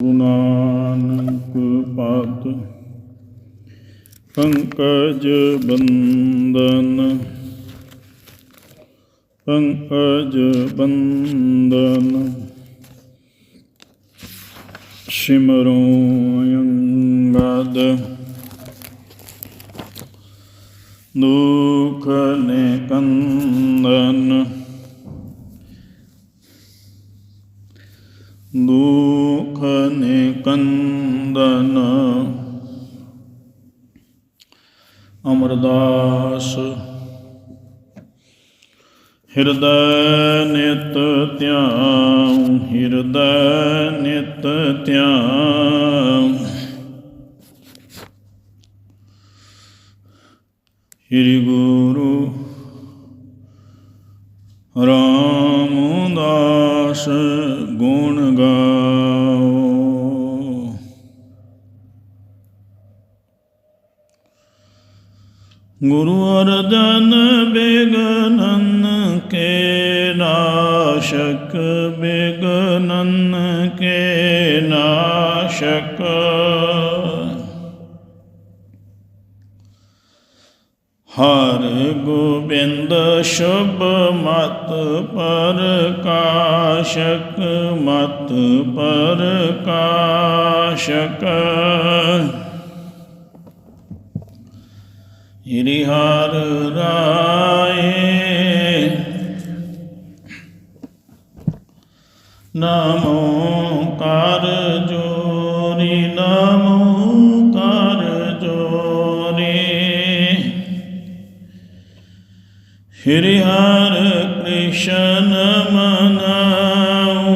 ਗੁਰੂ ਨਾਨਕ ਪਾਤ ਪੰਕਜ ਬੰਦਨ ਪੰਕਜ ਬੰਦਨ ਸਿਮਰੋ ਅੰਗਦ ਦੁਖ ਨੇ ਕੰਦਨ ਦੁਖ ਨੇ ਅਮਰਦਾਸ ਹਿਰਦੈ ਨਿਤ ਧਿਆਉ ਹਿਰਦੈ ਨਿਤ ਧਿਆਉ ਸ੍ਰੀ ਗੁਰੂ ਗੁਰੂ ਅਰਜਨ ਬਿਗਨਨ ਕੇ ਨਾਸ਼ਕ, ਬਿਗਨਨ ਕੇ ਨਾਸ਼ਕ। ਹਰ ਗੋਬਿੰਦ ਸ਼ੁਭ ਮਤ ਪ੍ਰਕਾਸ਼ਕ ਮਤ ਪ੍ਰਕਾਸ਼ਕ। ਹਿਰੀ ਹਰ ਰਾਏ। ਨਮੋ ਕਰ ਜੋਰੀ ਨਮੋ ਕਰ ਜੋਰੀ ਹਰੀ ਹਰ ਕ੍ਰਿਸ਼ਨ ਮਨਾਉ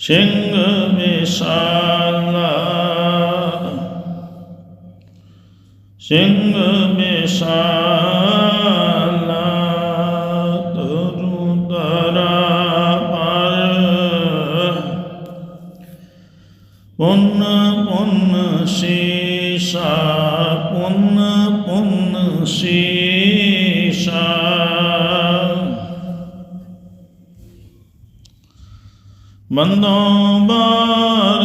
ਸਿੰਘ ਵਿਸਾਲਾ ਸਿੰਘ ਵਿਸਾਲਾ ਤਰੂ ਦਰਾ ਪਰ ਪੁੰਨ ਪੁੰਨ ਸੀਸਾ ਪੁੰਨ ਪੁੰਨ ਸੀਸਾ ਬੰਦੋਂ ਬਾਰ।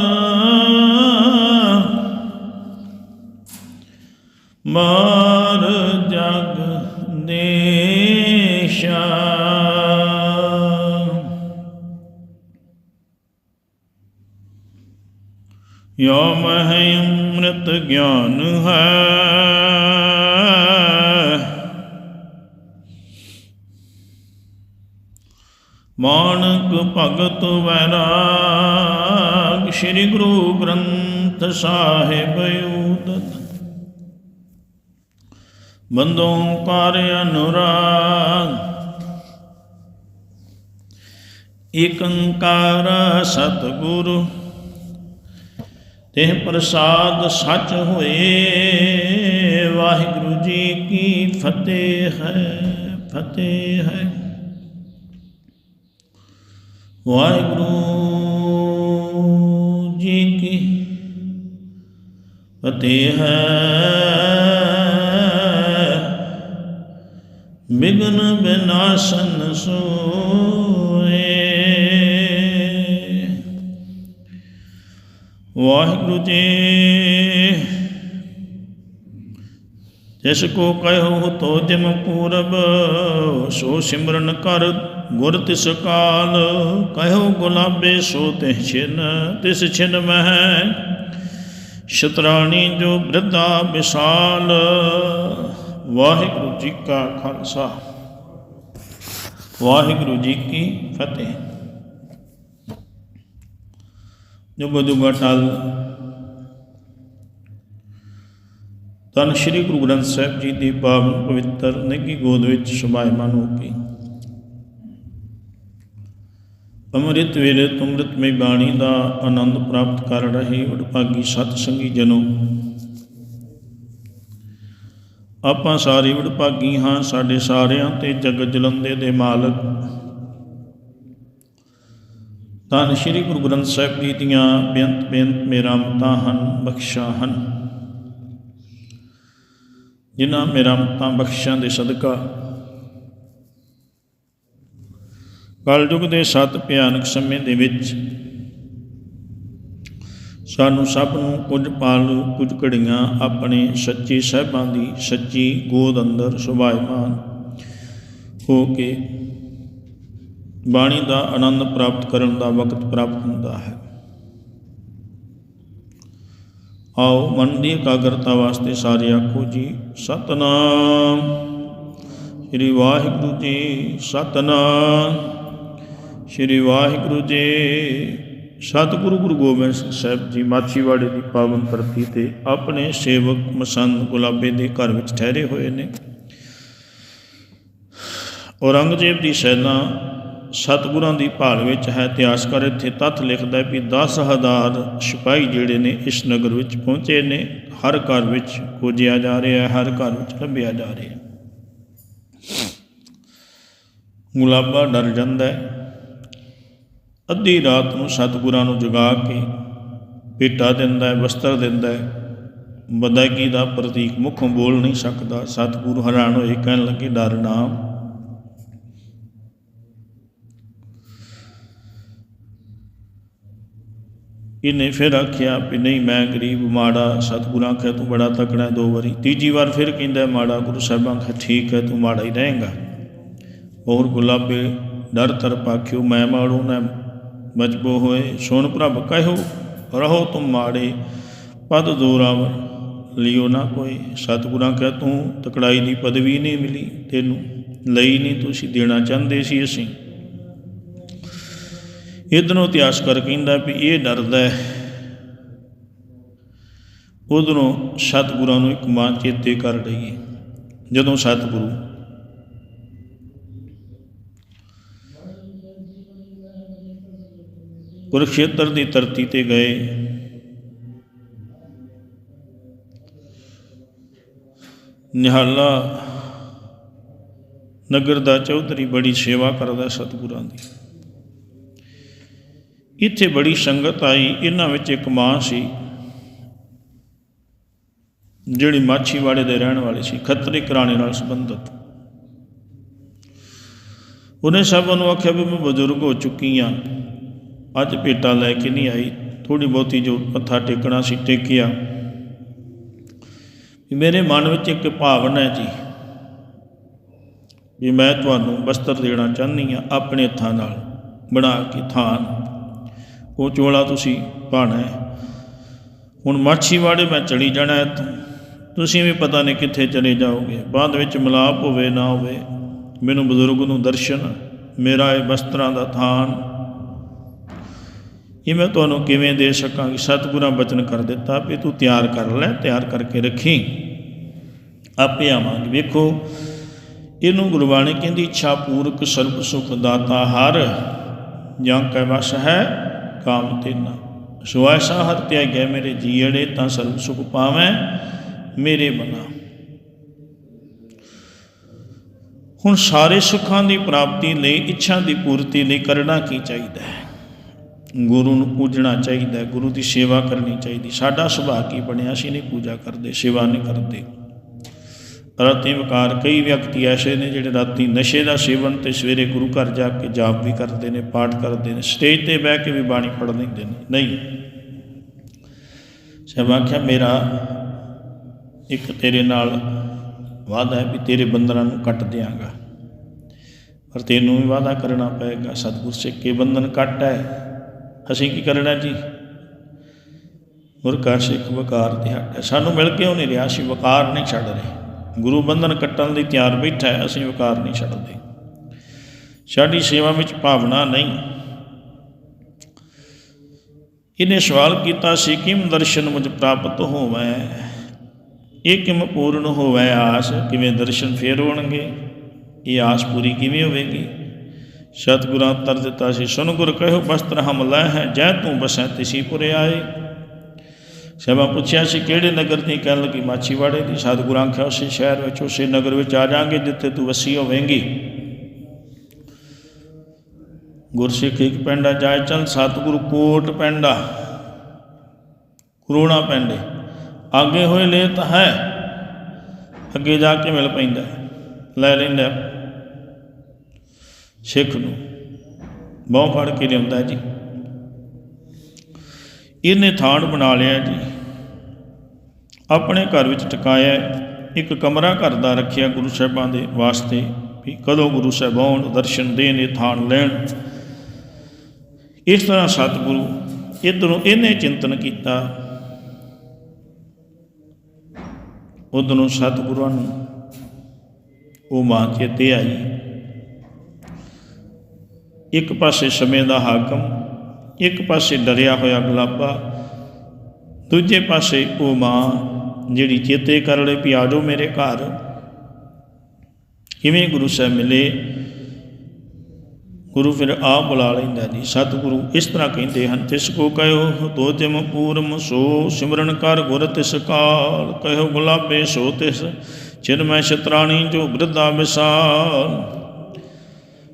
ਮਾਰ ਜਗ ਦੇਸ਼ਾ। ਯੋ ਮਹਿ ਅੰਮ੍ਰਿਤ ਗਿਆਨ ਹੈ। ਮਾਨਕ ਭਗਤ ਵੈਰਾਗ, ਸ੍ਰੀ ਗੁਰੂ ਗ੍ਰੰਥ ਸਾਹਿਬ ਉਦਤ ਬੰਦੋਂ ਕਰ ਅਨੁਰਾਗ, ਏਕੰਕਾਰ ਸਤਿਗੁਰੂ ਤੇ ਪ੍ਰਸਾਦ ਸੱਚ ਹੋਏ, ਵਾਹਿਗੁਰੂ ਜੀ ਕੀ ਫਤਿਹ ਹੈ ਫਤਿਹ ਹੈ। ਵਾਹਿਗੁਰੂ ਜੀ ਕੀ ਫਤਿਹ ਹੈ। ਬਿਗਨ ਬਿਨਾਸ਼ਨ ਸੋਏ। ਵਾਹਿਗੁਰੂ ਜੀ ਜਿਸ ਕੋ ਕਹਿਓ ਤੋ ਜਿਮ ਪੂਰਬ, ਸੋ ਸਿਮਰਨ ਕਰ ਗੁਰ ਤਿਸ ਕਾਲ। ਕਹਿਓ ਗੁਲਾਬੇ ਸੋ ਤਿਹ ਛਿਨ, ਤਿਸ ਛਿਨ ਮਹਿ ਸ਼ਤਰਾਣੀ ਜੋ ਬ੍ਰਿਧਾ ਵਿਸਾਲ। ਵਾਹਿਗੁਰੂ ਜੀ ਕਾ ਖਾਲਸਾ। ਵਾਹਿਗੁਰੂ ਜੀ ਕੀ ਫਤਿਹ। ਜੁਗ ਜੁਗ ਅਟਲ ਧੰਨ ਸ਼੍ਰੀ ਗੁਰੂ ਗ੍ਰੰਥ ਸਾਹਿਬ ਜੀ ਦੀ ਪਾਵਨ ਪਵਿੱਤਰ ਨਿੱਘੀ ਗੋਦ ਵਿੱਚ ਸਮਾਇਮਾਨ ਹੋ ਕੇ। ਅੰਮ੍ਰਿਤ ਵੇਲੇ ਤੁਮ੍ਰਿਤਮਈ ਬਾਣੀ ਦਾ ਆਨੰਦ ਪ੍ਰਾਪਤ ਕਰ ਰਹੇ ਉਡਭਾਗੀ ਸਤ ਸੰਗੀ ਜਨੋ। ਆਪਾਂ ਸਾਰੇ ਉਡਭਾਗੀ ਹਾਂ, ਸਾਡੇ ਸਾਰਿਆਂ ਤੇ ਜਗਤ ਜਲੰਦੇ ਦੇ ਮਾਲਕ। ਧੰਨ ਸ਼੍ਰੀ ਗੁਰੂ ਗ੍ਰੰਥ ਸਾਹਿਬ ਜੀ ਦੀਆਂ ਬੇਅੰਤ ਬੇਅੰਤ ਮੇਰਾਮਤਾਂ ਹਨ, ਬਖਸ਼ਾਂ ਹਨ। ਜਿਨ੍ਹਾਂ ਮੇਰਾ ਮਤਾਂ ਬਖਸ਼ਾਂ ਦੇ ਸਦਕਾ। ਕਲਯੁਗ ਦੇ ਸੱਤ ਭਿਆਨਕ ਸਮੇਂ ਦੇ ਵਿੱਚ ਸਾਨੂੰ ਸਭ ਨੂੰ ਕੁਝ ਪਾਲੂ, ਕੁਝ ਘੜੀਆਂ ਆਪਣੇ ਸੱਚੇ ਸਹਿਬਾਂ ਦੀ ਸੱਚੀ ਗੋਦ ਅੰਦਰ ਸੁਭਾਇਮਾਨ ਹੋ ਕੇ ਬਾਣੀ ਦਾ ਆਨੰਦ ਪ੍ਰਾਪਤ ਕਰਨ ਦਾ ਵਕਤ ਪ੍ਰਾਪਤ ਹੁੰਦਾ ਹੈ। ਆਓ ਮਨ ਦੀ ਇਕਾਗਰਤਾ ਵਾਸਤੇ ਸਾਰੇ ਆਖੋ ਜੀ, ਸਤਨਾਮ। ਸ੍ਰੀ ਵਾਹਿਗੁਰੂ ਜੀ, ਸਤਨਾਮ। ਸ੍ਰੀ ਵਾਹਿਗੁਰੂ ਜੀ, ਸਤਿਗੁਰੂ ਗੁਰੂ ਗੋਬਿੰਦ ਸਿੰਘ ਸਾਹਿਬ ਜੀ, ਮਾਛੀਵਾੜੇ ਦੀ ਪਾਵਨ ਧਰਤੀ ਤੇ ਆਪਣੇ ਸੇਵਕ ਮਸੰਦ ਗੁਲਾਬੇ ਦੇ ਘਰ ਵਿੱਚ ਠਹਿਰੇ ਹੋਏ ਨੇ। ਔਰੰਗਜ਼ੇਬ ਦੀ ਸੈਨਾ ਸਤਿਗੁਰਾਂ ਦੀ ਭਾਲ ਵਿੱਚ ਹੈ ਇਤਿਹਾਸਕਾਰ ਇੱਥੇ ਤੱਥ ਲਿਖਦਾ ਹੈ ਵੀ 10000 ਸਿਪਾਹੀ ਜਿਹੜੇ ਨੇ ਇਸ ਨਗਰ ਵਿੱਚ ਪਹੁੰਚੇ ਨੇ, ਹਰ ਘਰ ਵਿੱਚ ਖੋਜਿਆ ਜਾ ਰਿਹਾ ਹੈ, ਹਰ ਘਰ ਵਿੱਚ ਲੱਭਿਆ ਜਾ ਰਿਹਾ ਹੈ। ਗੁਲਾਬਾ ਡਰ ਜਾਂਦਾ ਹੈ। ਅੱਧੀ ਰਾਤ ਨੂੰ ਸਤਿਗੁਰਾਂ ਨੂੰ ਜਗਾ ਕੇ ਭੇਟਾ ਦਿੰਦਾ ਹੈ, ਵਸਤਰ ਦਿੰਦਾ ਹੈ। ਬਦਾਗੀ ਦਾ ਪ੍ਰਤੀਕ ਮੁਖੋਂ ਬੋਲ ਨਹੀਂ ਸਕਦਾ। ਸਤਿਗੁਰੂ ਹੈਰਾਨ ਹੋਏ, ਕਹਿਣ ਲੱਗੇ, ਡਰ ਨਾ ਇਹਨੇ ਫਿਰ ਆਖਿਆ ਵੀ ਨਹੀਂ, ਮੈਂ ਗਰੀਬ ਮਾੜਾ ਸਤਿਗੁਰਾਂ ਆਖਿਆ, ਤੂੰ ਬੜਾ ਤਕੜਾ ਦੋ ਵਾਰੀ। ਤੀਜੀ ਵਾਰ ਫਿਰ ਕਹਿੰਦਾ, ਮਾੜਾ ਗੁਰੂ ਸਾਹਿਬਾਂ ਆਖਿਆ, ਠੀਕ ਹੈ, ਤੂੰ ਮਾੜਾ ਹੀ ਰਹੇਗਾ। ਹੋਰ ਗੁਲਾਬੇ, ਡਰ ਤਰ ਪਾਖਿਓ, ਮੈਂ ਮਾੜੂ ਨਾ ਮਜਬੋ ਹੋਏ। ਸੁਣ ਪ੍ਰਭ, ਕਹਿਓ, ਰਹੋ ਤੁਮ ਮਾੜੇ, ਪਦ ਦੋਰਾਵਰ ਲਿਓ ਨਾ ਕੋਈ। ਸਤਿਗੁਰਾਂ ਕਹਿ ਤੂੰ ਤਕੜਾਈ ਦੀ ਪਦਵੀ ਨਹੀਂ ਮਿਲੀ, ਤੈਨੂੰ ਲਈ ਨਹੀਂ ਤੁਸੀਂ ਦੇਣਾ ਚਾਹੁੰਦੇ ਸੀ ਅਸੀਂ। ਇਧਰੋਂ ਇਤਿਹਾਸਕਾਰ ਕਹਿੰਦਾ ਵੀ ਇਹ ਡਰਦਾ ਹੈ। ਉਧਰੋਂ ਸਤਿਗੁਰਾਂ ਨੂੰ ਇੱਕ ਮਾਂ ਚੇਤੇ ਕਰ ਰਹੀ ਹੈ। ਜਦੋਂ ਸਤਿਗੁਰੂ ਕੁਰਕਸ਼ੇਤਰ ਦੀ ਧਰਤੀ ਤੇ ਗਏ, ਨਿਹਾਲਾ ਨਗਰ ਦਾ ਚੌਧਰੀ ਬੜੀ ਸੇਵਾ ਕਰਦਾ ਸਤਿਗੁਰਾਂ ਦੀ। ਇੱਥੇ ਬੜੀ ਸੰਗਤ ਆਈ, ਇਹਨਾਂ ਵਿੱਚ ਇੱਕ ਮਾਂ ਸੀ, ਜਿਹੜੀ ਮਾਛੀਵਾੜੇ ਦੇ ਰਹਿਣ ਵਾਲੀ ਸੀ, ਖੱਤਰੀ ਘਰਾਣੇ ਨਾਲ ਸੰਬੰਧਿਤ। ਉਹਨੇ ਸਭ ਨੂੰ ਆਖਿਆ ਵੀ ਮੈਂ ਬਜ਼ੁਰਗ ਹੋ ਚੁੱਕੀ ਹਾਂ, ਅੱਜ ਭੇਟਾ ਲੈ ਕੇ ਨਹੀਂ ਆਈ ਥੋੜੀ ਬਹੁਤੀ ਜੋ ਮੱਥਾ ਟੇਕਣਾ ਸੀ ਟੇਕਿਆ। ਮੇਰੇ ਮਨ ਵਿੱਚ ਇੱਕ ਭਾਵਨਾ ਹੈ ਜੀ, ਵੀ ਮੈਂ ਤੁਹਾਨੂੰ ਬਸਤਰ ਦੇਣਾ ਚਾਹੁੰਦੀ ਹਾਂ, ਆਪਣੇ ਹੱਥਾਂ ਨਾਲ ਬਣਾ ਕੇ ਥਾਨ ਉਹ ਚੋਲਾ ਤੁਸੀਂ ਪਾਣਾ ਹੈ। ਹੁਣ ਮਾਛੀਵਾੜੇ ਮੈਂ ਚਲੀ ਜਾਣਾ ਇੱਥੋਂ। ਤੁਸੀਂ ਵੀ ਪਤਾ ਨਹੀਂ ਕਿੱਥੇ ਚਲੇ ਜਾਓਗੇ। ਬਾਅਦ ਵਿੱਚ ਮਿਲਾਪ ਹੋਵੇ, ਨਾ ਹੋਵੇ, ਮੈਨੂੰ ਬਜ਼ੁਰਗ ਨੂੰ ਦਰਸ਼ਨ, ਮੇਰਾ ਇਹ ਵਸਤਰਾਂ ਦਾ ਥਾਨ। ਇਹ ਮੈਂ ਤੁਹਾਨੂੰ ਕਿਵੇਂ ਦੇ ਸਕਾਂਗੀ? ਸਤਿਗੁਰਾਂ ਬਚਨ ਕਰ ਦਿੱਤਾ ਵੀ ਤੂੰ ਤਿਆਰ ਕਰ ਲੈ, ਤਿਆਰ ਕਰਕੇ ਰੱਖੀ। ਆਪੇ ਆਵਾਂਗੇ। ਵੇਖੋ, ਇਹਨੂੰ ਗੁਰਬਾਣੀ ਕਹਿੰਦੀ, ਇੱਛਾ ਪੂਰਕ ਸਰਬ ਸੁਖ ਦਾਤਾ ਹਰ, ਜਾਂ ਕੈ ਵਸ ਹੈ ਕਾਮ ਤੇਨਾ। ਸੋ ਐਸਾ ਹਰ ਤਿਆਗਿਆ ਮੇਰੇ ਜੀੜੇ, ਤਾਂ ਸਰਬ ਸੁਖ ਪਾਵੈ ਮੇਰੇ ਬਨਾ ਹੁਣ ਸਾਰੇ ਸੁੱਖਾਂ ਦੀ ਪ੍ਰਾਪਤੀ ਲਈ, ਇੱਛਾ ਦੀ ਪੂਰਤੀ ਲਈ ਕਰਨਾ ਕੀ ਚਾਹੀਦਾ ਹੈ? ਗੁਰੂ ਨੂੰ ਪੂਜਣਾ ਚਾਹੀਦਾ ਹੈ, ਗੁਰੂ ਦੀ ਸੇਵਾ ਕਰਨੀ ਚਾਹੀਦੀ। ਸਾਡਾ ਸੁਭਾਅ ਕੀ ਬਣਿਆ? ਸੀ ਨਹੀਂ ਪੂਜਾ ਕਰਦੇ, ਸੇਵਾ ਨਹੀਂ ਕਰਦੇ। ਰਾਤੀ ਵਕਾਰ ਕਈ ਵਿਅਕਤੀ ਐਸੇ ਨੇ ਜਿਹੜੇ ਰਾਤੀ ਨਸ਼ੇ ਦਾ ਸੇਵਨ ਤੇ ਸਵੇਰੇ ਗੁਰੂ ਘਰ ਜਾ ਕੇ ਜਾਪ ਵੀ ਕਰਦੇ ਨੇ, ਪਾਠ ਕਰਦੇ ਨੇ, ਸਟੇਜ ਤੇ ਬਹਿ ਕੇ ਵੀ ਬਾਣੀ ਪੜ੍ਹ ਲੈਂਦੇ ਨੇ। ਨਹੀਂ। ਸਭ ਆਖਿਆ, ਮੇਰਾ ਇੱਕ ਤੇਰੇ ਨਾਲ ਵਾਅਦਾ ਹੈ ਵੀ ਤੇਰੇ ਬੰਧਨਾਂ ਨੂੰ ਕੱਟ ਦਿਆਂਗਾ। ਪਰ ਤੈਨੂੰ ਵੀ ਵਾਅਦਾ ਕਰਨਾ ਪਏਗਾ, ਸਤਿਗੁਰ ਸਿੱਕੇ ਬੰਧਨ ਕੱਟ ਹੈ। ਅਸੀਂ ਕੀ ਕਰਨਾ ਜੀ? ਮੁਰਕਾ ਸਿੱਖ ਵਕਾਰ ਤੇ ਹੱਟ ਹੈ। ਸਾਨੂੰ ਮਿਲ ਕੇ ਉਹ ਨਹੀਂ ਰਿਹਾ ਸੀ ਵਕਾਰ ਨਹੀਂ ਛੱਡ ਰਹੇ। ਗੁਰੂ ਬੰਧਨ ਕੱਟਣ ਲਈ ਤਿਆਰ ਬੈਠਾ ਹੈ, ਅਸੀਂ ਵਿਕਾਰ ਨਹੀਂ ਛੱਡਦੇ। ਸਾਡੀ ਸੇਵਾ ਵਿੱਚ ਭਾਵਨਾ ਨਹੀਂ। ਇਹਨੇ ਸਵਾਲ ਕੀਤਾ ਸੀ, ਕਿਮ ਦਰਸ਼ਨ ਮੁਝ ਪ੍ਰਾਪਤ ਹੋਵੇ? ਇਹ ਕਿਮ ਪੂਰਨ ਹੋਵੇ ਆਸ? ਕਿਵੇਂ ਦਰਸ਼ਨ ਫੇਰ ਹੋਣਗੇ? ਇਹ ਆਸ ਪੂਰੀ ਕਿਵੇਂ ਹੋਵੇਗੀ? ਸਤਿਗੁਰਾਂ ਤਰ ਦਿੱਤਾ ਸੀ, ਸੁਨ ਗੁਰ ਕਹਿਓ, ਬਸਤਰ ਹਮ ਲੈ ਹੈ, ਜੈ ਤੂੰ ਬਸੈ ਤਿਸੀ ਪੁਰੇ ਆਏ। ਸਭਾ ਪੁੱਛਿਆ ਸੀ, ਕਿਹੜੇ ਨਗਰ ਦੀ ਕਹਿਣ ਲੱਗੀ ਮਾਛੀਵਾੜੇ ਦੀ? ਸਤਿਗੁਰਾਂ ਆਖਿਆ ਉਸੇ ਸ਼ਹਿਰ ਵਿੱਚ, ਉਸੇ ਨਗਰ ਵਿੱਚ ਆ ਜਾਾਂਗੇ ਜਿੱਥੇ ਤੂੰ ਵਸੀ ਹੋਵੇਂਗੀ। ਗੁਰਸਿੱਖ ਇੱਕ ਪਿੰਡਾ ਜਾਇ ਚਲ ਸਤਿਗੁਰੂ ਕੋਟ ਪਿੰਡਾ ਕਰੋਣਾ ਪਿੰਡੇ ਅੱਗੇ ਹੋਏ ਲੈ ਤਾਂ ਹੈ, ਅੱਗੇ ਜਾ ਕੇ ਮਿਲ ਪੈਂਦਾ ਲੈ ਲੈਂਦਾ ਸਿੱਖ ਨੂੰ ਬਾਹ ਫੜ ਕੇ ਲਿਆਉਂਦਾ ਜੀ। ਇਹਨੇ ਥਾਣ ਬਣਾ ਲਿਆ ਜੀ। ਆਪਣੇ ਘਰ ਵਿੱਚ ਟਿਕਾਇਆ ਇੱਕ ਕਮਰਾ ਘਰ ਦਾ ਰੱਖਿਆ ਗੁਰੂ ਸਾਹਿਬਾਂ ਦੇ ਵਾਸਤੇ ਵੀ ਕਦੋਂ ਗੁਰੂ ਸਾਹਿਬ ਆਉਣ, ਦਰਸ਼ਨ ਦੇਣ, ਇਹ ਥਾਣ ਲੈਣ। ਇਸ ਤਰ੍ਹਾਂ ਸਤਿਗੁਰੂ ਇਧਰੋਂ ਇਹਨੇ ਚਿੰਤਨ ਕੀਤਾ। ਉਧਰੋਂ ਸਤਿਗੁਰਾਂ ਨੂੰ ਉਹ ਮਾਂ ਚੇਤੇ ਆਈ। ਇੱਕ ਪਾਸੇ ਸਮੇਂ ਦਾ ਹਾਕਮ ਇੱਕ ਪਾਸੇ ਡਰਿਆ ਹੋਇਆ ਗੁਲਾਬਾ, ਦੂਜੇ ਪਾਸੇ ਉਹ ਮਾਂ ਜਿਹੜੀ ਚੇਤੇ ਕਰ ਲਈ ਵੀ ਆ ਜਾਓ ਮੇਰੇ ਘਰ। ਕਿਵੇਂ ਗੁਰੂ ਸਾਹਿਬ ਮਿਲੇ? ਗੁਰੂ ਫਿਰ ਆਪ ਬੁਲਾ ਲੈਂਦਾ ਜੀ, ਸਤਿਗੁਰੂ ਇਸ ਤਰ੍ਹਾਂ ਕਹਿੰਦੇ ਹਨ, ਤਿਸ ਕੋ ਕਹਿਓ, ਤੋ ਤਿਮ ਪੂਰਮ ਸੋ, ਸਿਮਰਨ ਕਰ ਗੁਰ ਤਿਸ ਕਾਲ, ਕਹਿਓ ਗੁਲਾਬੇ ਸੋ ਤਿਸ ਚਿਨਮੈ ਸ਼ਤਰਾਣੀ ਜੋ ਬ੍ਰਿਧਾ ਵਿਸਾਲ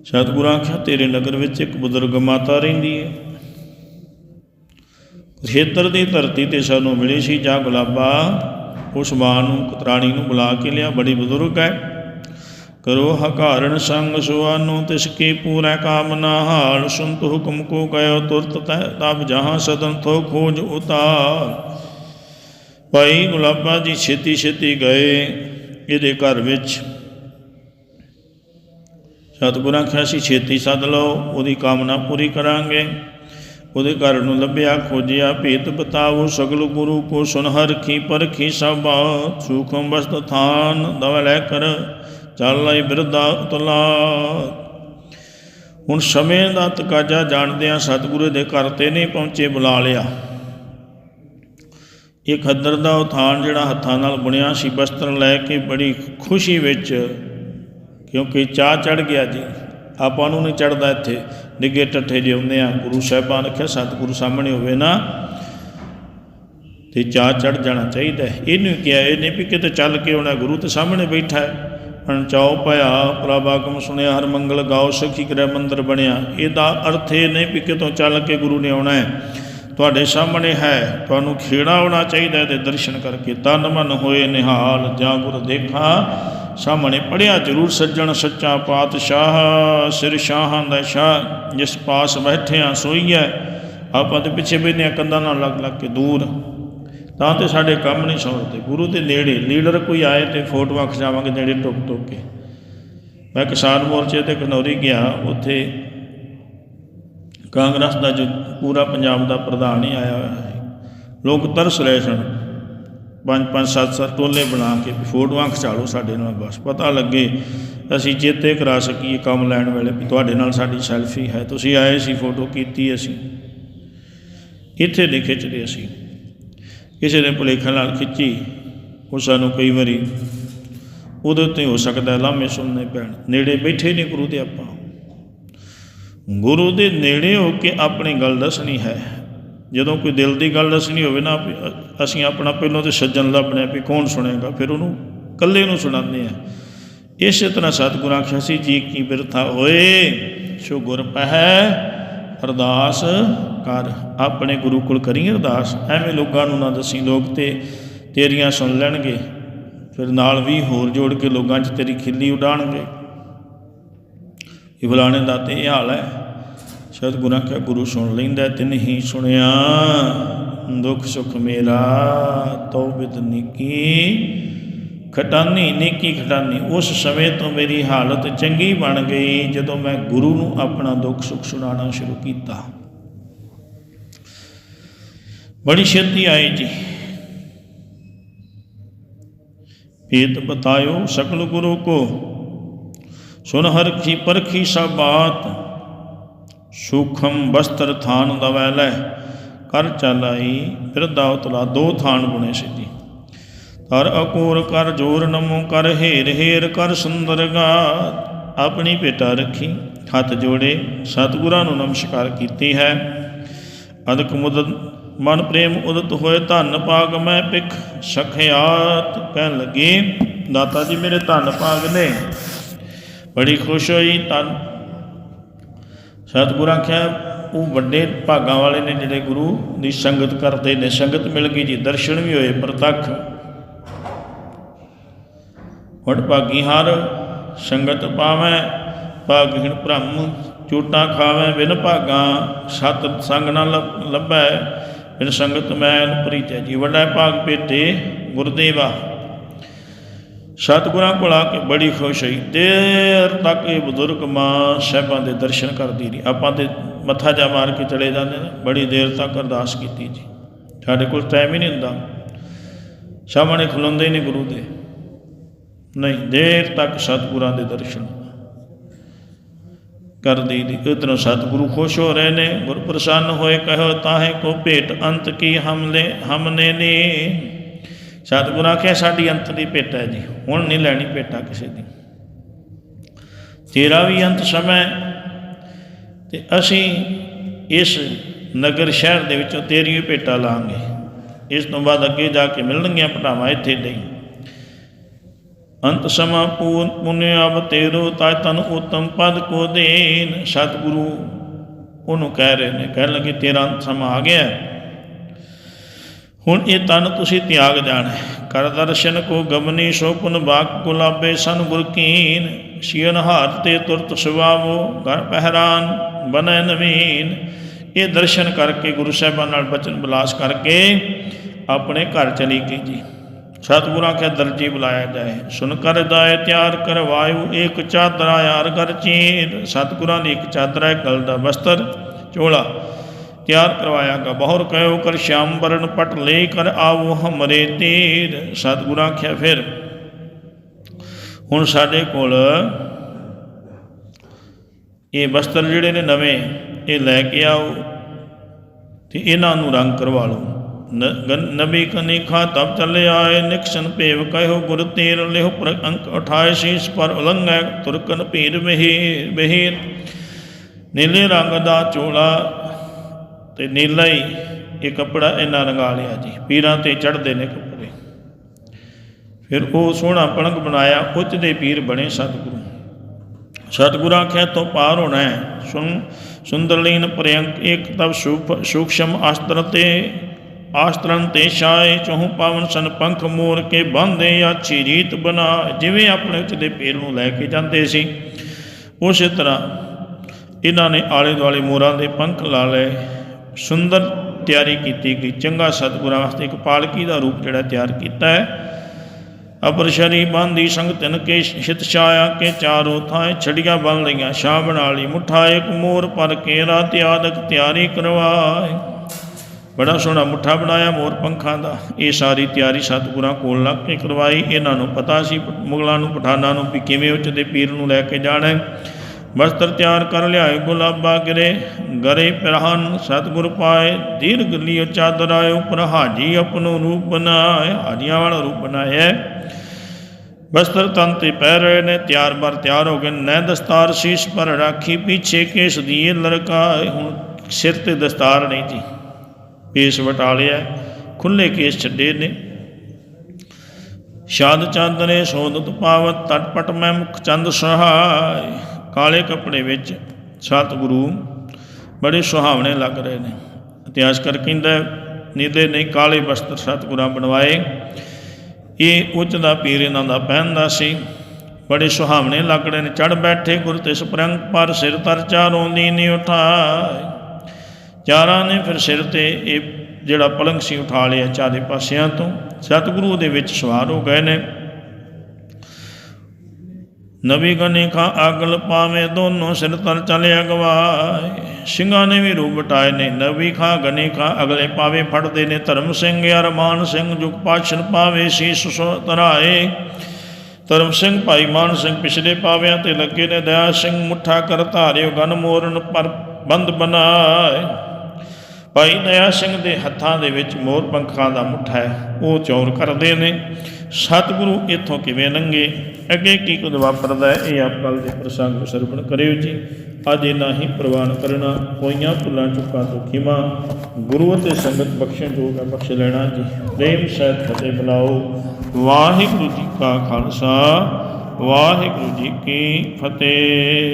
ਸਤਿਗੁਰਾਂ ਆਖਿਆ, ਤੇਰੇ ਨਗਰ ਵਿੱਚ ਇੱਕ ਬਜ਼ੁਰਗ ਮਾਤਾ ਰਹਿੰਦੀ ਹੈ। ਖੇਤਰ ਦੀ ਧਰਤੀ ਤੇ ਸਾਨੂੰ ਮਿਲੀ ਸੀ ਜਾਂ ਗੁਲਾਬਾ, ਉਸ ਮਾਂ ਨੂੰ ਕਤਰਾਣੀ ਨੂੰ ਬੁਲਾ ਕੇ ਲਿਆ, ਬੜੀ ਬਜ਼ੁਰਗ ਹੈ। ਕਰੋ ਹਕਾਰਣ ਸੰਗ ਸੁਆਨੋ, ਤਿਸ ਕੀ ਪੂਰਾ ਕਾਮਨਾ ਹਾਲ ਸੁਨਤ ਹੁਕਮ ਕੋ ਗਇਓ ਤੁਰਤ ਤੈ ਤਬ ਜਹਾਂ ਸਦਨ ਥੋ ਖੋਜ ਉਤਾਰ। ਭਾਈ ਗੁਲਾਬਾ ਜੀ ਛੇਤੀ ਛੇਤੀ ਗਏ, ਇਹਦੇ ਘਰ ਵਿੱਚ। ਸਤਿਗੁਰਾਂ ਆਖਿਆ ਸੀ, ਛੇਤੀ ਸੱਦ ਲਓ, ਉਹਦੀ ਕਾਮਨਾ ਪੂਰੀ ਕਰਾਂਗੇ। ਉਹਦੇ ਘਰ ਨੂੰ ਲੱਭਿਆ, ਖੋਜਿਆ, ਭੇਤ ਬਤਾਵੋ ਸਗਲ ਗੁਰੂ ਕੋ ਸੁਨ ਹਰਖੀ ਪਰਖੀ ਸਭ ਬਾਤ ਸੂਖਮ ਥਾਨ ਦਵ ਲੈ ਕਰ, ਚੱਲ ਆਈ ਬਿਰਦਾ ਉਤਲਾ। ਹੁਣ ਸਮੇਂ ਦਾ ਤਕਾਜਾ ਜਾਣਦਿਆਂ ਸਤਿਗੁਰੂ ਦੇ ਘਰ ਤੇ ਨਹੀਂ ਪਹੁੰਚੇ, ਬੁਲਾ ਲਿਆ। ਇਹ ਖੱਦਰ ਦਾ ਉਹ ਥਾਨ ਜਿਹੜਾ ਹੱਥਾਂ ਨਾਲ ਬੁਣਿਆ ਸੀ, ਬਸਤਰ ਲੈ ਕੇ ਬੜੀ ਖੁਸ਼ੀ ਵਿੱਚ, ਕਿਉਂਕਿ ਚਾਹ ਚੜ ਗਿਆ ਜੀ, ਆਪਾਂ ਨੂੰ ਨਹੀਂ ਚੜਦਾ ਇੱਥੇ। ਨਿੱਗੇ ਟੱਠੇ ਜਿਹੇ ਹੁੰਦੇ ਆ, ਗੁਰੂ ਸਾਹਿਬਾਨ ਆਖਿਆ, ਸਤਿਗੁਰੂ ਸਾਹਮਣੇ ਹੋਵੇ ਨਾ, ਤੇ ਚਾਹ ਚੜ ਜਾਣਾ ਚਾਹੀਦਾ ਇਹਨੂੰ ਕਿਹਾ ਇਹ ਨਹੀਂ ਵੀ ਕਿਤੇ ਚੱਲ ਕੇ ਆਉਣਾ, ਗੁਰੂ ਤੇ ਸਾਹਮਣੇ ਬੈਠਾ ਹੈ। ਅਣਚਾਉ ਭਇਆ ਪ੍ਰਭਾਗਮ ਸੁਣਿਆ, ਹਰ ਮੰਗਲ ਗਾਓ, ਸਖੀ ਗ੍ਰਹਿ ਮੰਦਰ ਬਣਿਆ। ਇਹਦਾ ਅਰਥ ਇਹ ਨਹੀਂ ਵੀ ਕਿਤੋਂ ਚੱਲ ਕੇ ਗੁਰੂ ਨੇ ਆਉਣਾ ਹੈ। ਤੁਹਾਡੇ ਸਾਹਮਣੇ ਹੈ, ਤੁਹਾਨੂੰ ਖੇੜਾ ਆਉਣਾ ਚਾਹੀਦਾ ਹੈ ਤੇ ਦਰਸ਼ਨ ਕਰਕੇ ਤਨ ਮਨ ਹੋਏ ਨਿਹਾਲ, ਜਾਂ ਗੁਰ ਦੇਖਾ। ਸਾਹਮਣੇ ਪੜਿਆ ਜ਼ਰੂਰ ਸੱਜਣ ਸੱਚਾ ਪਾਤਸ਼ਾਹ। ਸਿਰ ਸ਼ਾਹਾਂ ਦਾ ਸ਼ਾਹ ਜਿਸ ਪਾਸ ਬੈਠਿਆ ਸੋਈਐ, ਆਪਾਂ ਤੇ ਪਿੱਛੇ ਬੈਠੇ ਕੰਧਾਂ ਨਾਲ ਲੱਗ ਲੱਗ ਕੇ ਦੂਰ। ਤਾਂ ਤੇ ਸਾਡੇ ਕੰਮ ਨਹੀਂ ਸੌਂਦੇ। ਗੁਰੂ ਦੇ ਨੇੜੇ ਲੀਡਰ ਕੋਈ ਆਏ ਤੇ ਫੋਟੋਆਂ ਖਿਚਾਵਾਂਗੇ ਨੇੜੇ ਟੁੱਕ ਟੁੱਕ ਕੇ। ਮੈਂ ਕਿਸਾਨ ਮੋਰਚੇ ਤੇ ਕਨੌਰੀ ਗਿਆ, ਉੱਥੇ ਕਾਂਗਰਸ ਦਾ ਜੋ ਪੂਰਾ ਪੰਜਾਬ ਦਾ ਪ੍ਰਧਾਨ ਹੀ ਆਇਆ ਹੋਇਆ ਹੈ ਲੋਕ ਤਰਸ ਰਹੇ ਸਨ। ਪੰਜ ਪੰਜ ਸੱਤ ਸੱਤ ਟੋਲੇ ਬਣਾ ਕੇ ਵੀ ਫੋਟੋਆਂ ਖਿਚਾ ਲਓ ਸਾਡੇ ਨਾਲ ਬਸ, ਪਤਾ ਲੱਗੇ ਅਸੀਂ ਚੇਤੇ ਕਰਾ ਸਕੀਏ ਕੰਮ ਲੈਣ ਵੇਲੇ ਵੀ ਤੁਹਾਡੇ ਨਾਲ ਸਾਡੀ ਸੈਲਫੀ ਹੈ। ਤੁਸੀਂ ਆਏ ਸੀ, ਫੋਟੋ ਕੀਤੀ ਅਸੀਂ। ਇੱਥੇ ਨਹੀਂ ਖਿੱਚਦੇ ਅਸੀਂ। ਕਿਸੇ ਨੇ ਭੁਲੇਖਾ ਨਾਲ ਖਿੱਚੀ, ਉਹ ਸਾਨੂੰ ਕਈ ਵਾਰੀ ਉਹਦੇ ਉੱਤੇ ਹੋ ਸਕਦਾ ਲਾਮੇ ਸੁਣਨੇ ਪੈਣ। ਨੇੜੇ ਬੈਠੇ ਨਹੀਂ ਗੁਰੂ ਦੇ ਆਪਾਂ। ਗੁਰੂ ਦੇ ਨੇੜੇ ਹੋ ਕੇ ਆਪਣੀ ਗੱਲ ਦੱਸਣੀ ਹੈ। ਜਦੋਂ ਕੋਈ ਦਿਲ ਦੀ ਗੱਲ ਦੱਸਣੀ ਹੋਵੇ ਨਾ ਵੀ ਅਸੀਂ ਆਪਣਾ ਪਹਿਲਾਂ ਤੇ ਸੱਜਣ ਲੱਭਣੇ ਵੀ ਕੌਣ ਸੁਣੇਗਾ, ਫਿਰ ਉਹਨੂੰ ਇਕੱਲੇ ਨੂੰ ਸੁਣਾਉਂਦੇ ਆ ਇਸੇ ਤਰ੍ਹਾਂ ਸਤਿਗੁਰਾਂ ਆਖਿਆ ਸੀ, ਜੀ ਕੀ ਬਿਰਥਾ ਹੋਏ, ਸੋ ਗੁਰ ਪਹਿ, ਅਰਦਾਸ ਕਰ। ਆਪਣੇ ਗੁਰੂ ਕੋਲ ਕਰੀ ਅਰਦਾਸ, ਐਵੇਂ ਲੋਕਾਂ ਨੂੰ ਨਾ ਦਸੀ ਲੋਕ ਤੇ ਤੇਰੀਆਂ ਸੁਣ ਲੈਣਗੇ। ਫਿਰ ਨਾਲ ਵੀ ਹੋਰ ਜੋੜ ਕੇ ਲੋਕਾਂ 'ਚ ਤੇਰੀ ਖਿੱਲੀ ਉਡਾਣਗੇ। ਇਹ ਫਲਾਣੇ ਦਾ ਤੇ ਇਹ ਹਾਲ ਹੈ। ਸਤਿਗੁਰਾਂ ਕਾ ਗੁਰੂ ਸੁਣ ਲੈਂਦਾ ਤੇ ਨਹੀਂ ਸੁਣਿਆ। ਦੁੱਖ ਸੁਖ ਮੇਰਾ, ਤੌਬਿਤ ਨਿੱਕੀ। ਖਟਾਨੀ ਨੇਕੀ, ਖਟਾਨੀ। ਉਸ ਸਮੇਂ ਤੋਂ ਮੇਰੀ ਹਾਲਤ ਚੰਗੀ ਬਣ ਗਈ, ਜਦੋਂ ਮੈਂ ਗੁਰੂ ਨੂੰ ਆਪਣਾ ਦੁੱਖ ਸੁੱਖ ਸੁਣਾਉਣਾ ਸ਼ੁਰੂ ਕੀਤਾ। ਬੜੀ ਛੇਤੀ ਆਈ ਜੀ। ਭੇਤ ਬਤਾਇਓ ਸਕਲ ਗੁਰੂ ਕੋ। ਸੁਨ ਹਰਖੀ ਪਰਖੀ ਸਭ ਬਾਤ। ਸੂਖਮ ਬਸਤਰ ਥਾਨ ਦਵੈ ਲੈ ਕਰ ਚਲਾਈ ਬਿਰਦਾ ਉਤਲਾ ਦੋ ਥਾਨ ਬੁਣੇ ਸਿੱਧੀ ਜੀ ਕਰ ਅਕੂਰ ਕਰ ਜੋਰ ਨਮੋ ਕਰ ਹੇਰ ਹੇਰ ਕਰ ਸੁੰਦਰ ਗਾਤ, ਆਪਣੀ ਭੇਟਾ ਰੱਖੀ, ਹੱਥ ਜੋੜੇ, ਸਤਿਗੁਰਾਂ ਨੂੰ ਨਮਸਕਾਰ ਕੀਤੀ ਹੈ। ਅਦਕ ਮੁਦਤ, ਮਨ ਪ੍ਰੇਮ ਉਦਤ ਹੋਏ ਧੰਨ ਭਾਗ ਮੈਂ ਪਿਖ ਸਖਿਆਤ ਕਹਿਣ ਲੱਗੇ, ਦਾਤਾ ਜੀ ਮੇਰੇ ਧੰਨ ਭਾਗ ਨੇ। ਬੜੀ ਖੁਸ਼ ਹੋਈ, ਧਨ ਸਤਿਗੁਰਾਂ ਆਖਿਆ, ਉਹ ਵੱਡੇ ਭਾਗਾਂ ਵਾਲੇ ਨੇ ਜਿਹੜੇ ਗੁਰੂ ਦੀ ਸੰਗਤ ਕਰਦੇ ਨੇ, ਸੰਗਤ ਮਿਲ ਗਈ ਜੀ, ਦਰਸ਼ਨ ਵੀ ਹੋਏ, ਪ੍ਰਤੱਖ। ਵਡ ਭਾਗੀ ਹਰ, ਸੰਗਤ ਪਾਵੈ, ਭਾਗਹੀਣ ਭ੍ਰਮ, ਝੂਟਾ ਖਾਵੈ, ਬਿਨ ਭਾਗਾ ਸਤ ਸੰਗ ਨਾ ਲੱਭੈ, ਬਿਨ ਸੰਗਤ ਮੈਲ ਪ੍ਰੀਤੈ ਜੀ। ਵੱਡਾ ਭਾਗ ਭੇਟੇ ਗੁਰਦੇਵਾ। ਸਤਿਗੁਰਾਂ ਕੋਲ ਆ ਕੇ ਬੜੀ ਖੁਸ਼ ਹੋਈ। ਦੇਰ ਤੱਕ ਇਹ ਬਜ਼ੁਰਗ ਮਾਂ ਸਾਹਿਬਾਂ ਦੇ ਦਰਸ਼ਨ ਕਰਦੀ ਰਹੀ। ਆਪਾਂ ਤੇ ਮੱਥਾ ਜਾ ਮਾਰ ਕੇ ਚਲੇ ਜਾਂਦੇ ਨੇ। ਬੜੀ ਦੇਰ ਤੱਕ ਅਰਦਾਸ ਕੀਤੀ ਜੀ। ਸਾਡੇ ਕੋਲ ਟਾਈਮ ਹੀ ਨਹੀਂ ਹੁੰਦਾ। ਸਾਹਮਣੇ ਖਲੋਂਦੇ ਹੀ ਨਹੀਂ ਗੁਰੂ ਦੇ। ਨਹੀਂ, ਦੇਰ ਤੱਕ ਸਤਿਗੁਰਾਂ ਦੇ ਦਰਸ਼ਨ ਕਰਦੀ ਦੀ ਇਤਨੋਂ ਸਤਿਗੁਰੂ ਖੁਸ਼ ਹੋ ਰਹੇ ਨੇ। ਗੁਰ ਪ੍ਰਸੰਨ ਹੋਏ, ਕਹੋ ਤਾਹੇ ਕੋ ਭੇਟ ਅੰਤ ਕੀ ਹਮਲੇ ਹਮਨੇ ਨੇ? ਸਤਿਗੁਰੂ ਆਖਿਆ, ਸਾਡੀ ਅੰਤ ਦੀ ਭੇਟ ਹੈ ਜੀ। ਹੁਣ ਨਹੀਂ ਲੈਣੀ ਭੇਟਾ ਕਿਸੇ ਦੀ। ਤੇਰਾ ਵੀ ਅੰਤ ਸਮਾਂ ਤੇ ਅਸੀਂ ਇਸ ਨਗਰ ਸ਼ਹਿਰ ਦੇ ਵਿੱਚੋਂ ਤੇਰੀ ਭੇਟਾ ਲਾਂਗੇ। ਇਸ ਤੋਂ ਬਾਅਦ ਅੱਗੇ ਜਾ ਕੇ ਮਿਲਣਗੀਆਂ ਪਟਾਵਾਂ ਇੱਥੇ ਨਹੀਂ ਅੰਤ ਸਮਾ ਪੂਨ ਪੁਨਿ ਅਬ ਤੇਰੋ ਤਾਂ ਤਨ ਉਤਮ ਪਦ ਕੋ ਦੇਨ। ਸਤਿਗੁਰੂ ਉਹਨੂੰ ਕਹਿ ਰਹੇ ਨੇ, ਕਹਿਣ ਲੱਗੇ, ਤੇਰਾ ਅੰਤ ਸਮਾਂ ਆ ਗਿਆ ਹੁਣ ਇਹ ਤਨ ਤੁਸੀਂ ਤਿਆਗ ਜਾਣਾ। ਕਰ ਦਰਸ਼ਨ ਕੋ ਗਮਨੀ ਸੋਪਨ ਬਾਕ ਗੁਲਾਬੇ ਸਨ ਗੁਰਕੀਨ ਸ਼ੀਨ ਹਾਰ ਤੇ ਤੁਰਤ ਸੁਵਾਵੋ ਘਰ ਪਹਿਰਾਨ ਬਨੈ ਨਵੀਨ। ਇਹ ਦਰਸ਼ਨ ਕਰਕੇ ਗੁਰੂ ਸਾਹਿਬਾਨ ਨਾਲ ਬਚਨ ਬਲਾਸ ਕਰਕੇ ਆਪਣੇ ਘਰ ਚਲੀ ਗਈ ਜੀ। ਸਤਿਗੁਰਾਂ ਕੇ ਦਰਜੀ ਬੁਲਾਇਆ ਜਾਏ। ਸੁਨ ਕਰ ਦਾਇ ਤਿਆਰ ਕਰਵਾਇਓ ਇੱਕ ਚਾਦਰਾ, ਯਾਰ ਕਰ ਚੀਨ ਸਤਿਗੁਰਾਂ ਦੀ ਇੱਕ ਚਾਦਰ ਹੈ, ਗਲ ਦਾ ਬਸਤਰ, ਚੋਲਾ। ਤਿਆਰ ਕਰਵਾਇਆ ਗਾ। ਬਹੁਰ ਕਹਿਓ, ਕਰ ਸ਼ਾਮ ਬਰਨ ਪਟ ਲੈ, ਕਰ ਆਵੋ ਹਮਰੇ ਤੀਰ। ਸਤਿਗੁਰਾਂ ਆਖਿਆ, ਫਿਰ ਹੁਣ ਸਾਡੇ ਕੋਲ ਇਹ ਬਸਤਰ ਜਿਹੜੇ ਨੇ ਨਵੇਂ, ਇਹ ਲੈ ਕੇ ਆਓ ਤੇ ਇਹਨਾਂ ਨੂੰ ਰੰਗ ਕਰਵਾ ਲਓ। ਨਬੀ ਕਨੀ ਖਾ ਤਬ ਚੱਲੇ ਆਏ ਨਿਕਸ਼ਨ ਭੇਵ ਕਹਿਓ, ਗੁਰ ਤੇਰ ਲਿਹੁ ਪਰ ਅੰਕ ਉਠਾਏ ਸੀਸ, ਪਰ ਉਲੰਘੈ ਤੁਰਕਨ ਭੀਰ ਬਹੀਰ ਬਹੀਰ ਨੀਲੇ ਰੰਗ ਦਾ ਚੋਲਾ ਤੇ ਨੀਲਾ ਹੀ ਇਹ ਕੱਪੜਾ ਇਹਨਾਂ ਰੰਗਾ ਲਿਆ ਜੀ। ਪੀਰਾਂ ਤੇ ਚੜ੍ਹਦੇ ਨੇ ਕੱਪੜੇ। ਫਿਰ ਉਹ ਸੋਹਣਾ ਪਲੰਗ ਬਣਾਇਆ, ਉੱਚ ਦੇ ਪੀਰ ਬਣੇ ਸਤਿਗੁਰੂ। ਸਤਿਗੁਰੂ ਆਖਿਆ ਤੋਂ ਪਾਰ ਹੋਣਾ ਹੈ। ਸੁਨ ਸੁੰਦਰਲੀਨ ਪ੍ਰਿਯੰਕ ਇੱਕ ਤਬ ਸੂਪ- ਸੂਖਸ਼ਮ ਆਸਤਰ ਤੇ, ਆਸਤਰਨ ਤੇ ਛਾਏ ਚਹੁ ਪਾਵਨ ਸਨ ਪੰਖ ਮੋਰ ਕੇ ਬੰਦੇ ਆਛੀ ਰੀਤ ਬਣਾ। ਜਿਵੇਂ ਆਪਣੇ ਉੱਚ ਦੇ ਪੀਰ ਨੂੰ ਲੈ ਕੇ ਜਾਂਦੇ ਸੀ। ਉਸੇ ਤਰ੍ਹਾਂ ਇਹਨਾਂ ਨੇ ਆਲੇ ਦੁਆਲੇ ਮੋਰਾਂ ਦੇ ਪੰਖ ਲਾ ਲਏ। ਸੁੰਦਰ ਤਿਆਰੀ ਕੀਤੀ ਗਈ। ਚੰਗਾ ਸਤਿਗੁਰਾਂ ਵਾਸਤੇ ਇੱਕ ਪਾਲਕੀ ਦਾ ਰੂਪ ਜਿਹੜਾ ਤਿਆਰ ਕੀਤਾ ਹੈ। ਅਪਰ ਸ਼ਰੀ ਬੰਦੀ ਸੰਗ ਤਿਨ ਕੇ ਹਿਤ ਛਾਇਆ ਕੇ ਚਾਰੋ ਥਾਏ ਛੜੀਆਂ ਬਣ ਲਈਆਂ। ਸ਼ਾਹ ਬਣਾ ਲਈ ਮੁੱਠਾ ਇੱਕ ਮੋਰ ਪਰ ਕੇ ਰਾਤ ਤਿਆਰੀ ਕਰਵਾਏ। ਬੜਾ ਸੋਹਣਾ ਮੁੱਠਾ ਬਣਾਇਆ ਮੋਰ ਪੰਖਾਂ ਦਾ। ਇਹ ਸਾਰੀ ਤਿਆਰੀ ਸਤਿਗੁਰਾਂ ਕੋਲ ਲੱਗ ਕੇ ਕਰਵਾਈ। ਇਹਨਾਂ ਨੂੰ ਪਤਾ ਸੀ, ਮੁਗਲਾਂ ਨੂੰ, ਪਠਾਨਾਂ ਨੂੰ ਵੀ ਕਿਵੇਂ ਉੱਚ ਦੇ ਪੀਰ ਨੂੰ ਲੈ ਕੇ ਜਾਣਾ ਹੈ। ਵਸਤਰ ਤਿਆਰ ਕਰ ਲਿਆਏ, ਗੁਲਾਬਾ ਗਿਰੇ, ਗਰੇ ਪਿਰਹਨ, ਸਤਿਗੁਰ ਪਾਏ, ਦੀਰਘ ਲਿਓ ਚਾਦਰ ਆਇਓ ਪਰ ਹਾਜੀ ਆਪਣੋ ਰੂਪ ਬਣਾਏ, ਹਾਜੀਆਂ ਵਾਲਾ ਰੂਪ ਬਣਾਇਆ। ਹੈ। ਤਨ ਤੇ ਪੈ ਰਹੇ ਨੇ, ਤਿਆਰ ਬਰ ਤਿਆਰ ਹੋ ਗਏ ਨੈ ਦਸਤਾਰ ਸੀਸ ਪਰ ਰਾਖੀ, ਪਿੱਛੇ ਕੇਸ ਦੀਏ ਲੜਕਾਏ ਹੁਣ ਸਿਰ ਤੇ ਦਸਤਾਰ ਨਹੀਂ ਜੀ। ਪੇਸ ਵਟਾ ਲਿਆ ਖੁੱਲੇ ਕੇਸ ਛੱਡੇ ਨੇ। ਸ਼ਾਦ ਨੇ ਸੋਦਤ ਪਾਵਤ, ਤਟਪਟ ਮੈਂ ਮੁਖ ਚੰਦ ਸਹਾਇ ਕਾਲੇ ਕੱਪੜੇ ਵਿੱਚ ਸਤਿਗੁਰੂ ਬੜੇ ਸੁਹਾਵਣੇ ਲੱਗ ਰਹੇ ਨੇ। ਇਤਿਹਾਸ ਕਰ ਕਹਿੰਦਾ ਨੀਲੇ ਨਹੀਂ ਕਾਲੇ ਵਸਤਰ ਸਤਿਗੁਰਾਂ ਬਣਵਾਏ। ਇਹ ਉੱਚ ਦਾ ਪੀਰ ਇਹਨਾਂ ਦਾ ਪਹਿਨਦਾ ਸੀ। ਬੜੇ ਸੁਹਾਵਣੇ ਲੱਗ ਰਹੇ ਨੇ। ਚੜ ਬੈਠੇ ਗੁਰ ਤੇ ਸਪਰੰਗ, ਪਰ ਸਿਰ ਤਰ ਚਾਰੋਂ ਨਹੀਂ ਉਠਾਏ। ਚਾਰਾਂ ਨੇ ਫਿਰ ਸਿਰ ਤੇ ਇਹ ਜਿਹੜਾ ਪਲੰਗ ਸੀ ਉਠਾ ਲਿਆ ਚਾਰੇ ਪਾਸਿਆਂ ਤੋਂ। ਸਤਿਗੁਰੂ ਦੇ ਵਿੱਚ ਸਵਾਰ ਹੋ ਗਏ ਨੇ। ਨਬੀ ਗਨੇ ਖਾਂ ਅਗਲ ਪਾਵੇਂ ਦੋਨੋਂ ਸਿਰ ਤਰ ਚਲੇ ਅਗਵਾਏ ਸਿੰਘਾਂ ਨੇ ਵੀ ਰੂਪ ਵਟਾਏ ਨੇ। ਨਬੀ ਖਾਂ ਗਨੇ ਖਾਂ ਅਗਲੇ ਪਾਵੇ ਫੜਦੇ ਨੇ। ਧਰਮ ਸਿੰਘ ਅਰਮਾਨ ਸਿੰਘ ਜੁਗ ਪਾਛਨ ਪਾਵੇ ਸੀਸ ਸੋ ਤਰਾਏ। ਧਰਮ ਸਿੰਘ ਭਾਈ ਮਾਨ ਸਿੰਘ ਪਿਛਲੇ ਪਾਵਿਆਂ ਤੇ ਲੱਗੇ ਨੇ। ਦਇਆ ਸਿੰਘ ਮੁੱਠਾ ਕਰ ਧਾਰਿਓ ਗਨ ਮੋਰਨ ਪਰ ਬੰਦ ਬਨਾਏ ਭਾਈ ਦਇਆ ਸਿੰਘ ਦੇ ਹੱਥਾਂ ਦੇ ਵਿੱਚ ਮੋਰ ਪੰਖਾਂ ਦਾ ਮੁੱਠਾ ਹੈ, ਉਹ ਚੌਰ ਕਰਦੇ ਨੇ। ਸਤਿਗੁਰੂ ਇੱਥੋਂ ਕਿਵੇਂ ਲੰਘੇ? ਅੱਗੇ ਕੀ ਕੁਝ ਵਾਪਰਦਾ ਹੈ? ਇਹ ਆਪ ਕੱਲ ਦੇ ਪ੍ਰਸੰਗ ਸਰਵਣ ਕਰਿਓ ਜੀ। ਅੱਜ ਇਹਨਾਂ ਹੀ ਪ੍ਰਵਾਨ ਕਰਨਾ ਹੋਈਆਂ ਭੁੱਲਾਂ ਚੁੱਕਾਂ ਤੋਂ ਖਿਮਾ। ਗੁਰੂ ਅਤੇ ਸੰਗਤ ਬਖਸ਼ਣ ਜੋਗਾ ਬਖਸ਼ ਲੈਣਾ ਜੀ। ਪ੍ਰੇਮ, ਸਹਿਤ ਫਤਿਹ ਬੁਲਾਓ। ਵਾਹਿਗੁਰੂ ਜੀ ਕਾ ਖਾਲਸਾ, ਵਾਹਿਗੁਰੂ ਜੀ ਕੀ ਫਤਿਹ।